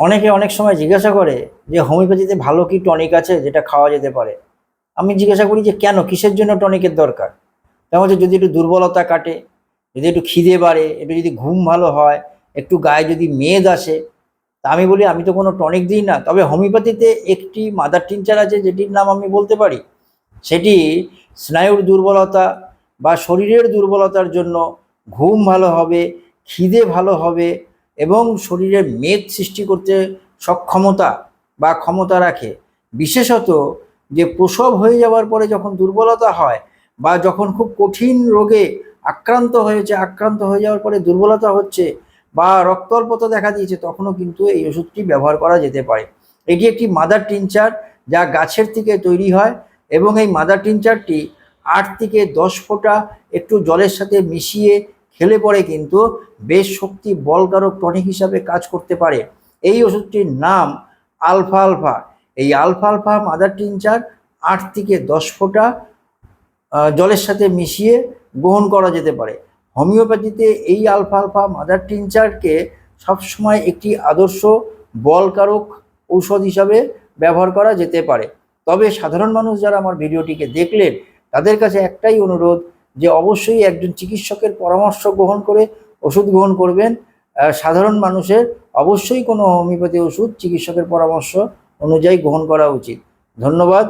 অনেকে অনেক সময় জিজ্ঞাসা করে যে, হোমিওপ্যাথিতে ভালো কি টনিক আছে যেটা খাওয়া যেতে পারে? আমি জিজ্ঞাসা করি যে, কেন? কিসের জন্য টনিকের দরকার? তেমন হচ্ছে যদি একটু দুর্বলতা কাটে, যদি একটু খিদে বাড়ে, একটু যদি ঘুম ভালো হয়, একটু গায়ে যদি মেদ আসে, তা আমি বলি, আমি তো কোনো টনিক দিই না। তবে হোমিওপ্যাথিতে একটি মাদার টিনচার আছে, যেটির নাম আমি বলতে পারি। সেটি স্নায়ুর দুর্বলতা বা শরীরের দুর্বলতার জন্য ঘুম ভালো হবে, খিদে ভালো হবে এবং শরীরে মেদ সৃষ্টি করতে সক্ষমতা বা ক্ষমতা রাখে। বিশেষত যে প্রসব হয়ে যাওয়ার পরে যখন দুর্বলতা হয় বা যখন খুব কঠিন রোগে আক্রান্ত হয়েছে, আক্রান্ত হয়ে যাওয়ার পরে দুর্বলতা হচ্ছে বা রক্ত অল্পতা দেখা দিয়েছে, তখনও কিন্তু এই ওষুধটি ব্যবহার করা যেতে পারে। এটি একটি মাদার টিনচার যা গাছের থেকে তৈরি হয় এবং এই মাদার টিনচারটি আট থেকে দশ ফোঁটা একটু জলের সাথে মিশিয়ে খেলে পরে কিন্তু বেশ শক্তি বলকারক টনিক হিসাবে কাজ করতে পারে। এই ওষুধটির নাম আলফা আলফা। এই আলফা আলফা মাদার টিনচার আট থেকে দশ ফোঁটা জলের সাথে মিশিয়ে গ্রহণ করা যেতে পারে। হোমিওপ্যাথিতে এই আলফা আলফা মাদার টিনচারকে সবসময় একটি আদর্শ বলকারক ঔষধ হিসাবে ব্যবহার করা যেতে পারে। তবে সাধারণ মানুষ যারা আমার ভিডিওটিকে দেখলেন, তাদের কাছে একটাই অনুরোধ যে অবশ্যই একজন চিকিৎসকের পরামর্শ গ্রহণ করে ওষুধ গ্রহণ করবেন। সাধারণ মানুষের অবশ্যই কোনো হোমিওপ্যাথি ওষুধ চিকিৎসকের পরামর্শ অনুযায়ী গ্রহণ করা উচিত। ধন্যবাদ।